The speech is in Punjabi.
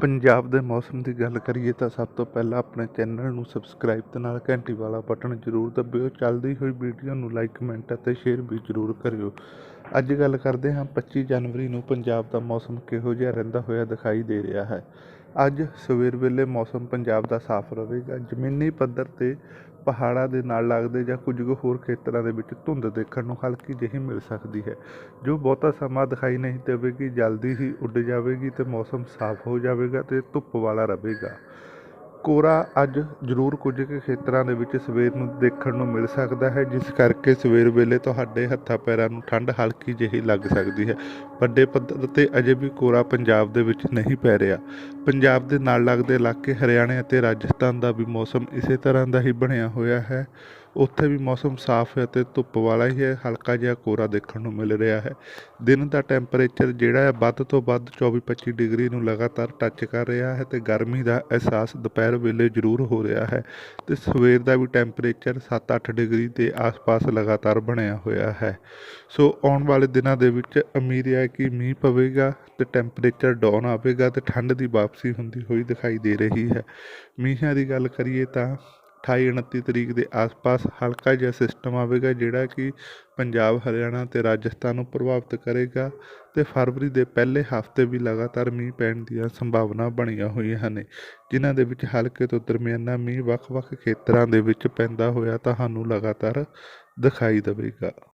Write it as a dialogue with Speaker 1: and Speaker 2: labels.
Speaker 1: ਪੰਜਾਬ ਦੇ ਮੌਸਮ ਦੀ ਗੱਲ ਕਰੀਏ ਤਾਂ ਸਭ ਤੋਂ ਪਹਿਲਾਂ ਆਪਣੇ ਚੈਨਲ ਨੂੰ ਸਬਸਕ੍ਰਾਈਬ ਤੇ ਨਾਲ ਘੰਟੀ ਵਾਲਾ ਬਟਨ ਜ਼ਰੂਰ ਦਬਿਓ। ਚੱਲਦੀ ਹੋਈ ਵੀਡੀਓ ਨੂੰ ਲਾਈਕ, ਕਮੈਂਟ ਅਤੇ ਸ਼ੇਅਰ ਵੀ ਜ਼ਰੂਰ ਕਰਿਓ। ਅੱਜ ਗੱਲ ਕਰਦੇ ਹਾਂ 25 ਜਨਵਰੀ ਨੂੰ ਪੰਜਾਬ ਦਾ ਮੌਸਮ ਕਿਹੋ ਜਿਹਾ ਰਹਿੰਦਾ ਹੋਇਆ ਦਿਖਾਈ ਦੇ ਰਿਹਾ ਹੈ। ਅੱਜ ਸਵੇਰ ਵੇਲੇ ਮੌਸਮ ਪੰਜਾਬ ਦਾ ਸਾਫ਼ ਰਹੇਗਾ। ਜ਼ਮੀਨੀ ਪੱਧਰ ਤੇ ਪਹਾੜਾਂ ਦੇ ਨਾਲ ਲੱਗਦੇ ਜਾਂ ਕੁਝ ਕੁ ਹੋਰ ਖੇਤਰਾਂ ਦੇ ਵਿੱਚ ਧੁੰਦ ਦੇਖਣ ਨੂੰ ਹਲਕੀ ਜਿਹੀ ਮਿਲ ਸਕਦੀ ਹੈ। ਜੋ ਬਹੁਤਾ ਸਮਾਂ ਦਿਖਾਈ ਨਹੀਂ ਦੇਵੇਗੀ, ਜਲਦੀ ਹੀ ਉੱਡ ਜਾਵੇਗੀ ਤੇ ਮੌਸਮ ਸਾਫ਼ ਹੋ ਜਾਵੇਗਾ ਤੇ ਧੁੱਪ ਵਾਲਾ ਰਹੇਗਾ। ਕੋਰਾ ਅੱਜ ਜ਼ਰੂਰ ਕੁਝ ਕੁ ਖੇਤਰਾਂ ਦੇ ਵਿੱਚ ਸਵੇਰ ਨੂੰ ਦੇਖਣ ਨੂੰ ਮਿਲ ਸਕਦਾ ਹੈ, ਜਿਸ ਕਰਕੇ ਸਵੇਰ ਵੇਲੇ ਤੁਹਾਡੇ ਹੱਥਾਂ ਪੈਰਾਂ ਨੂੰ ਠੰਡ ਹਲਕੀ ਜਿਹੀ ਲੱਗ ਸਕਦੀ ਹੈ। ਵੱਡੇ ਪੱਧਰ ਤੇ ਅਜੇ ਵੀ ਕੋਰਾ ਪੰਜਾਬ ਦੇ ਵਿੱਚ ਨਹੀਂ ਪੈ ਰਿਹਾ। ਪੰਜਾਬ ਦੇ ਨਾਲ ਲੱਗਦੇ ਇਲਾਕੇ ਹਰਿਆਣਾ ਅਤੇ ਰਾਜਸਥਾਨ ਦਾ ਵੀ ਮੌਸਮ ਇਸੇ ਤਰ੍ਹਾਂ ਦਾ ਹੀ ਬਣਿਆ ਹੋਇਆ ਹੈ। ਉੱਥੇ ਵੀ ਮੌਸਮ ਸਾਫ਼ ਹੈ ਅਤੇ ਧੁੱਪ ਵਾਲਾ ਹੀ ਹੈ। ਹਲਕਾ ਜਿਹਾ ਕੋਰਾ ਦੇਖਣ ਨੂੰ ਮਿਲ ਰਿਹਾ ਹੈ। ਦਿਨ ਦਾ ਟੈਂਪਰੇਚਰ ਜਿਹੜਾ ਹੈ ਵੱਧ ਤੋਂ ਵੱਧ 24-25 ਡਿਗਰੀ ਨੂੰ ਲਗਾਤਾਰ ਟੱਚ ਕਰ ਰਿਹਾ ਹੈ ਤੇ ਗਰਮੀ ਦਾ ਅਹਿਸਾਸ ਦੁਪਹਿਰ ਵੇਲੇ ਜ਼ਰੂਰ ਹੋ ਰਿਹਾ ਹੈ ਤੇ ਸਵੇਰ ਦਾ ਵੀ ਟੈਂਪਰੇਚਰ 7-8 ਡਿਗਰੀ ਦੇ ਆਸ-ਪਾਸ ਲਗਾਤਾਰ ਬਣਿਆ ਹੋਇਆ ਹੈ। ਸੋ ਆਉਣ ਵਾਲੇ ਦਿਨਾਂ ਦੇ ਵਿੱਚ ਉਮੀਦ ਹੈ ਕਿ ਮੀਂਹ ਪਵੇਗਾ ਤੇ ਟੈਂਪਰੇਚਰ ਡਾਊਨ ਆਵੇਗਾ ਤੇ ਠੰਡ ਦੀ ਵਾਪਸੀ ਹੁੰਦੀ ਹੋਈ ਦਿਖਾਈ ਦੇ ਰਹੀ ਹੈ। ਮੀਂਹਾਂ ਦੀ ਗੱਲ ਕਰੀਏ ਤਾਂ 28 29 ਤਰੀਕ ਦੇ ਆਸ-ਪਾਸ ਹਲਕਾ ਜਿਹਾ ਸਿਸਟਮ ਆਵੇਗਾ ਜਿਹੜਾ ਕਿ ਪੰਜਾਬ, ਹਰਿਆਣਾ ਤੇ ਰਾਜਸਥਾਨ ਨੂੰ ਪ੍ਰਭਾਵਿਤ ਕਰੇਗਾ ਤੇ ਫਰਵਰੀ ਦੇ ਪਹਿਲੇ ਹਫ਼ਤੇ ਵੀ ਲਗਾਤਾਰ ਮੀਂਹ ਪੈਣ ਦੀਆਂ ਸੰਭਾਵਨਾ ਬਣੀਆਂ ਹੋਈਆਂ ਹਨ। ਜਿਨ੍ਹਾਂ ਦੇ ਵਿੱਚ ਹਲਕੇ ਤੋਂ ਦਰਮਿਆਨਾ ਮੀਂਹ ਵੱਖ-ਵੱਖ ਖੇਤਰਾਂ ਦੇ ਵਿੱਚ ਪੈਂਦਾ ਹੋਇਆ ਤੁਹਾਨੂੰ ਲਗਾਤਾਰ ਦਿਖਾਈ ਦੇਵੇਗਾ।